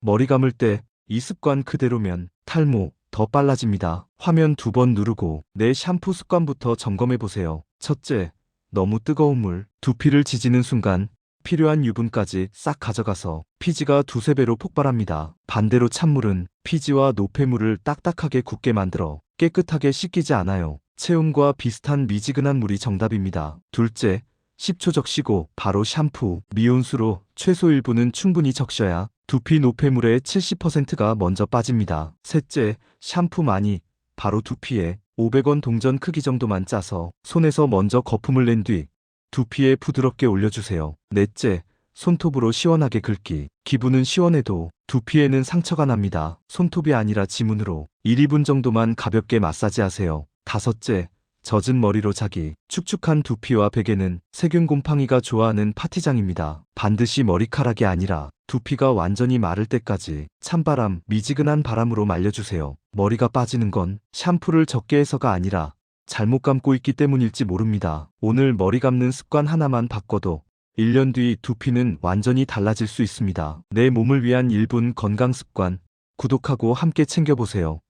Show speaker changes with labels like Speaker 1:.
Speaker 1: 머리 감을 때 이 습관 그대로면 탈모 더 빨라집니다. 화면 두 번 누르고 내 샴푸 습관부터 점검해 보세요. 첫째, 너무 뜨거운 물, 두피를 지지는 순간 필요한 유분까지 싹 가져가서 피지가 두세 배로 폭발합니다. 반대로 찬물은 피지와 노폐물을 딱딱하게 굳게 만들어 깨끗하게 씻기지 않아요. 체온과 비슷한 미지근한 물이 정답입니다. 둘째, 10초 적시고 바로 샴푸, 미온수로 최소 1분은 충분히 적셔야 두피 노폐물의 70%가 먼저 빠집니다. 셋째, 샴푸 많이 바로 두피에 500원 동전 크기 정도만 짜서 손에서 먼저 거품을 낸 뒤 두피에 부드럽게 올려주세요. 넷째, 손톱으로 시원하게 긁기. 기분은 시원해도 두피에는 상처가 납니다. 손톱이 아니라 지문으로 1, 2분 정도만 가볍게 마사지하세요. 다섯째, 젖은 머리로 자기. 축축한 두피와 베개는 세균 곰팡이가 좋아하는 파티장입니다. 반드시 머리카락이 아니라 두피가 완전히 마를 때까지 찬바람, 미지근한 바람으로 말려주세요. 머리가 빠지는 건 샴푸를 적게 해서가 아니라 잘못 감고 있기 때문일지 모릅니다. 오늘 머리 감는 습관 하나만 바꿔도 1년 뒤 두피는 완전히 달라질 수 있습니다. 내 몸을 위한 1분 건강 습관 구독하고 함께 챙겨보세요.